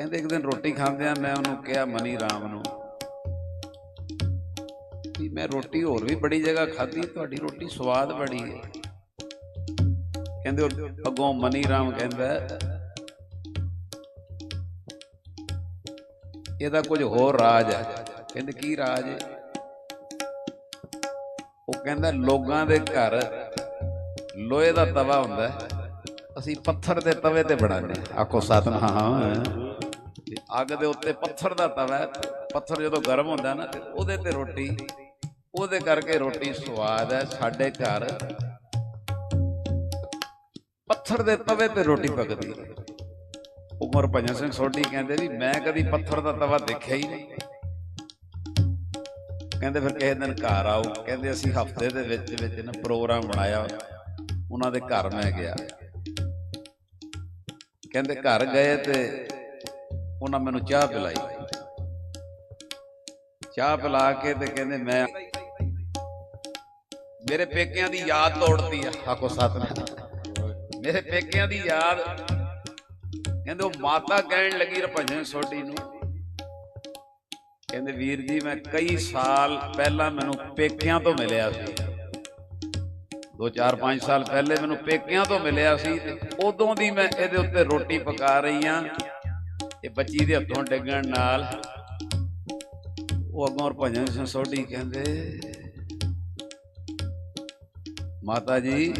ਕਹਿੰਦੇ ਇੱਕ ਦਿਨ ਰੋਟੀ ਖਾਂਦਿਆਂ ਮੈਂ ਉਹਨੂੰ ਕਿਹਾ, ਮਨੀ ਰਾਮ ਨੂੰ, ਵੀ ਮੈਂ ਰੋਟੀ ਹੋਰ ਵੀ ਬੜੀ ਜਗ੍ਹਾ ਖਾਧੀ, ਤੁਹਾਡੀ ਰੋਟੀ ਸਵਾਦ ਬੜੀ ਹੈ। ਕਹਿੰਦੇ ਅੱਗੋਂ ਮਨੀ ਰਾਮ ਕਹਿੰਦਾ, ਇਹਦਾ ਕੁਝ ਹੋਰ ਰਾਜ ਹੈ। ਕਹਿੰਦੇ ਕੀ ਰਾਜ ਹੈ? ਉਹ ਕਹਿੰਦਾ, ਲੋਕਾਂ ਦੇ ਘਰ ਲੋਹੇ ਦਾ ਤਵਾ ਹੁੰਦਾ ਅਸੀਂ ਪੱਥਰ ਦੇ ਤਵੇ ਤੇ ਬਣਾਉਂਦੇ ਹਾਂ। ਆਖੋ, ਸਤਨਾਮ। ਤੇ ਅੱਗ ਦੇ ਉੱਤੇ ਪੱਥਰ ਦਾ ਤਵਾ, ਪੱਥਰ ਜਦੋਂ ਗਰਮ ਹੁੰਦਾ ਨਾ, ਤੇ ਉਹਦੇ ਤੇ ਰੋਟੀ, ਉਹਦੇ ਕਰਕੇ ਰੋਟੀ ਸਵਾਦ ਹੈ ਸਾਡੇ ਘਰ। ਪੱਥਰ ਦੇ ਤਵੇ ਤੇ ਰੋਟੀ ਪਕਦੀ ਉਮਰ ਭਜਨ ਸਿੰਘ ਸੋਢੀ ਕਹਿੰਦੇ ਵੀ ਮੈਂ ਕਦੀ ਪੱਥਰ ਦਾ ਤਵਾ ਦੇਖਿਆ ਹੀ ਨਹੀਂ। ਕਹਿੰਦੇ ਫਿਰ ਕਿਸੇ ਦਿਨ ਘਰ ਆਓ। ਕਹਿੰਦੇ ਅਸੀਂ ਹਫ਼ਤੇ ਦੇ ਵਿੱਚ ਵਿੱਚ ਨਾ ਪ੍ਰੋਗਰਾਮ ਬਣਾਇਆ। ਉਹਨਾਂ ਦੇ ਘਰ ਮੈਂ ਗਿਆ। ਕਹਿੰਦੇ ਘਰ ਗਏ ਤੇ ਉਹਨਾਂ ਮੈਨੂੰ ਚਾਹ ਪਿਲਾਈ। ਚਾਹ ਪਿਲਾ ਕੇ ਤੇ ਕਹਿੰਦੇ ਮੈਂ ਮੇਰੇ ਪੇਕਿਆਂ ਦੀ ਯਾਦ ਤੋੜਦੀ ਆ। ਆਖੋ ਸਤਨਾਮ। ਮੇਰੇ ਪੇਕਿਆਂ ਦੀ ਯਾਦ ਕਹਿੰਦੇ ਉਹ ਮਾਤਾ ਕਹਿਣ ਲੱਗੀ ਰਪੰਜਨ ਸੋਢੀ ਨੂੰ। ਕਹਿੰਦੇ ਵੀਰ ਜੀ ਮੈਂ ਕਈ ਸਾਲ ਪਹਿਲਾਂ ਮੈਨੂੰ ਪੇਕਿਆਂ ਤੋਂ ਮਿਲਿਆ ਸੀ। 2 4 5 ਸਾਲ ਪਹਿਲੇ ਮੈਨੂੰ ਪੇਕਿਆਂ ਤੋਂ ਮਿਲਿਆ ਸੀ ਤੇ ਉਦੋਂ ਦੀ ਮੈਂ ਇਹਦੇ ਉੱਤੇ ਰੋਟੀ ਪਕਾ ਰਹੀ ਆ। ਇਹ ਬੱਚੀ ਦੇ ਹੱਥੋਂ ਡਿੱਗਣ ਨਾਲ ਉਹ ਅੱਗੋਂ ਭਜਨ ਸਿੰਘ ਸੋਢੀ ਕਹਿੰਦੇ, ਮਾਤਾ ਜੀ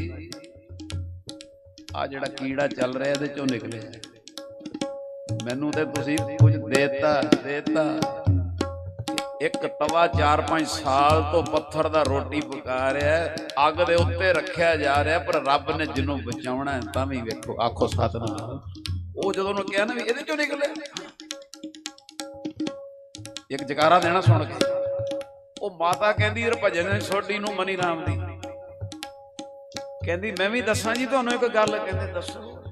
ਆ ਜਿਹੜਾ ਕੀੜਾ ਚੱਲ ਰਿਹਾ ਇਹਦੇ ਚੋਂ ਨਿਕਲਿਆ ਮੈਨੂੰ ਤੇ ਤੁਸੀਂ ਕੁਝ ਦੇਤਾ ਦੇਤਾ। ਇੱਕ ਤਵਾ 4-5 ਸਾਲ ਤੋਂ ਪੱਥਰ ਦਾ ਰੋਟੀ ਪਕਾ ਰਿਹਾ ਅੱਗ ਦੇ ਉੱਤੇ ਰੱਖਿਆ ਜਾ ਰਿਹਾ ਪਰ ਰੱਬ ਨੇ ਜਿਹਨੂੰ ਬਚਾਉਣਾ ਤਾਂ ਵੀ ਵੇਖੋ, ਆਖੋ ਸਤਨਾਮ। ਉਹ ਜਦੋਂ ਉਹਨੂੰ ਕਿਹਾ ਨਾ ਵੀ ਇਹਦੇ ਚੋਂ ਨਿਕਲਿਆ ਇੱਕ ਜਕਾਰਾ ਦੇਣਾ ਸੁਣ ਕੇ। ਉਹ ਮਾਤਾ ਕਹਿੰਦੀ ਰਭਜਨ ਸੋਢੀ ਨੂੰ ਮਨੀ ਰਾਮ ਦੀ। ਕਹਿੰਦੀ ਮੈਂ ਵੀ ਦੱਸਾਂ ਜੀ ਤੁਹਾਨੂੰ ਇੱਕ ਗੱਲ। ਕਹਿੰਦੇ ਦੱਸੋ।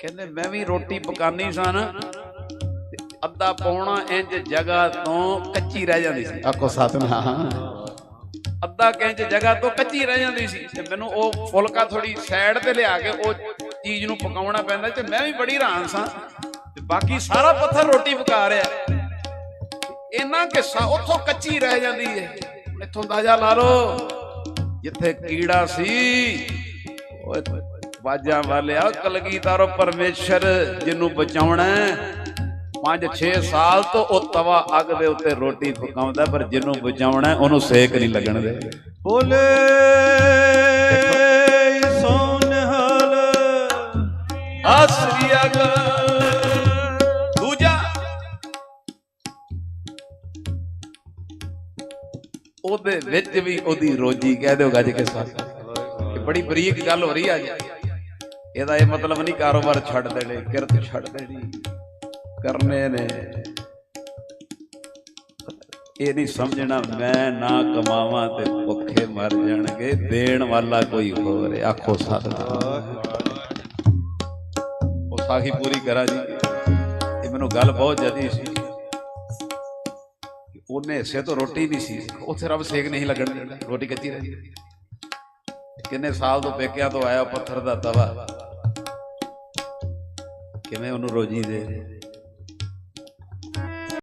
ਕਹਿੰਦੇ ਮੈਂ ਵੀ ਰੋਟੀ ਪਕਾਨੀ ਸਾਂ ਅੱਧਾ ਪੌਣਾ ਇੰਚ ਜਗ੍ਹਾ ਤੋਂ ਕੱਚੀ ਰਹਿ ਜਾਂਦੀ ਸੀ। ਆਖੋ ਸਤਨਾਮ। ਅੱਧਾ ਇੰਚ ਜਗ੍ਹਾ ਤੋਂ ਕੱਚੀ ਰਹਿ ਜਾਂਦੀ ਸੀ। ਤੇ ਮੈਨੂੰ ਉਹ ਫੁਲਕਾ ਥੋੜੀ ਸਾਈਡ ਤੇ ਲਿਆ ਕੇ ਉਹ ਚੀਜ਼ ਨੂੰ ਪਕਾਉਣਾ ਪੈਂਦਾ ਤੇ ਮੈਂ ਵੀ ਬੜੀ ਹੈਰਾਨ ਸਾਂ। ਤੇ ਬਾਕੀ ਸਾਰਾ ਪੱਥਰ ਰੋਟੀ ਪਕਾ ਰਿਹਾ। ਇੰਨਾ ਕਿੱਸਾ ਉੱਥੋਂ ਕੱਚੀ ਰਹਿ ਜਾਂਦੀ ਹੈ ਇੱਥੋਂ ਅੰਦਾਜ਼ਾ ਲਾ ਲਓ, ਜਿੱਥੇ ਕੀੜਾ ਸੀ, ਓਏ ਬਾਜਾਂ ਵਾਲਿਆ, ਕਲਗੀਧਰੋ ਪਰਮੇਸ਼ਰ ਜਿਹਨੂੰ ਬਚਾਉਣਾ ਹੈ। 5-6 ਸਾਲ ਤੋਂ ਉਹ ਤਵਾ ਅੱਗ ਦੇ ਉੱਤੇ ਰੋਟੀ ਪਕਾਉਂਦਾ, ਪਰ ਜਿਹਨੂੰ ਬਚਾਉਣਾ ਉਹਨੂੰ ਸੇਕ ਨਹੀਂ ਲੱਗਣ ਦੇ। ਬੋਲੇ ਆਸਰੀ ਅਗ ਦੂਜਾ। ਉਹਦੇ ਵਿੱਚ ਵੀ ਉਹਦੀ ਰੋਜੀ ਕਹਿ ਦਿਓ ਗੱਜ ਕੇ ਸਾਥ ਇਹ ਬੜੀ ਬਰੀਕ ਗੱਲ ਹੋ ਰਹੀ ਆ ਅੱਜ। ਇਹਦਾ ਇਹ ਮਤਲਬ ਨਹੀਂ ਕਾਰੋਬਾਰ ਛੱਡ ਦੇਣੇ, ਕਿਰਤ ਛੱਡ ਦੇਣੀ, ਕਰਨੇ ਨੇ। ਇਹ ਨਹੀਂ ਸਮਝਣਾ, ਮੈਂ ਨਾ ਕਮਾਵਾਂ ਤੇ ਭੁੱਖੇ ਮਰ ਜਾਣਗੇ। ਦੇਣ ਵਾਲਾ ਕੋਈ ਹੋਰ ਆਖੋ ਸਤਿ ਸਾਖੀ ਪੂਰੀ ਕਰਾਂ ਜੀ। ਇਹ ਮੈਨੂੰ ਗੱਲ ਬਹੁਤ ਜਦੀ ਸੀ ਉਹਨੇ ਹਿੱਸੇ ਤੋਂ ਰੋਟੀ ਨਹੀਂ ਸੀ। ਉੱਥੇ ਰੱਬ ਸੇਕ ਨਹੀਂ ਲੱਗਣ ਰੋਟੀ ਕੱਚੀ ਰਹੀ ਕਿੰਨੇ ਸਾਲ ਤੋਂ ਪੇਕਿਆਂ ਤੋਂ ਆਇਆ ਪੱਥਰ ਦਾ ਤਵਾ। ਕਿਵੇਂ ਉਹਨੂੰ ਰੋਜੀ ਦੇ।